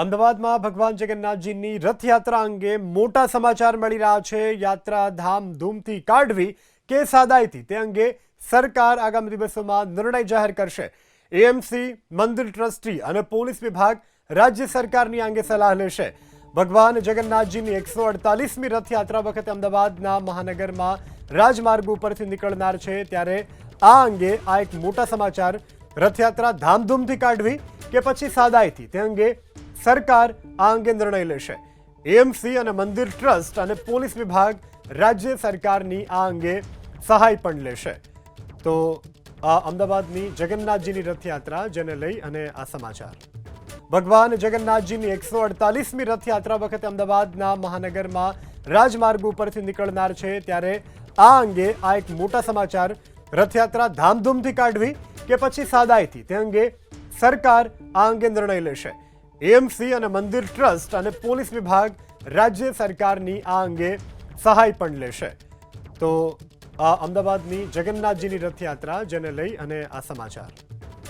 અમદાવાદમાં ભગવાન જગન્નાથજીની રથયાત્રા અંગે મોટા સમાચાર મળી રહ્યા છે. યાત્રા ધામધૂમથી કાઢવી કે સાદાઈથી તે અંગે સરકાર આગામી દિવસોમાં નિર્ણય જાહેર કરશે. એએમસી, મંદિર ટ્રસ્ટી અને પોલીસ વિભાગ રાજ્ય સરકારની અંગે સલાહ લેશે. ભગવાન જગન્નાથજીની એકસો અડતાલીસમી રથયાત્રા વખતે અમદાવાદના મહાનગરમાં રાજમાર્ગ ઉપરથી નીકળનાર છે. ત્યારે આ અંગે આ એક મોટા સમાચાર. રથયાત્રા ધામધૂમથી કાઢવી કે પછી સાદાઈથી તે અંગે સરકાર આ અંગે નિર્ણય લેશે. એએમસી અને મંદિર ટ્રસ્ટ અને પોલીસ વિભાગ રાજ્ય સરકારની આ અંગે સહાય પણ લેશે. તો આ અમદાવાદની જગન્નાથજીની રથયાત્રા, જેને લઈ અને આ સમાચાર. ભગવાન જગન્નાથજીની એકસો અડતાલીસમી રથયાત્રા વખતે અમદાવાદના મહાનગરમાં રાજમાર્ગ ઉપરથી નીકળનાર છે. ત્યારે આ અંગે આ એક મોટા સમાચાર, રથયાત્રા ધામધૂમથી કાઢવી કે પછી સાદાઈથી, તે અંગે સરકાર આ અંગે નિર્ણય લેશે. એએમસી અને મંદિર ટ્રસ્ટ અને પોલીસ વિભાગ રાજ્ય સરકારની આ અંગે સહાય પણ લેશે. તો અમદાવાદની જગન્નાથજીની રથયાત્રા, જેને લઈ અને આ સમાચાર.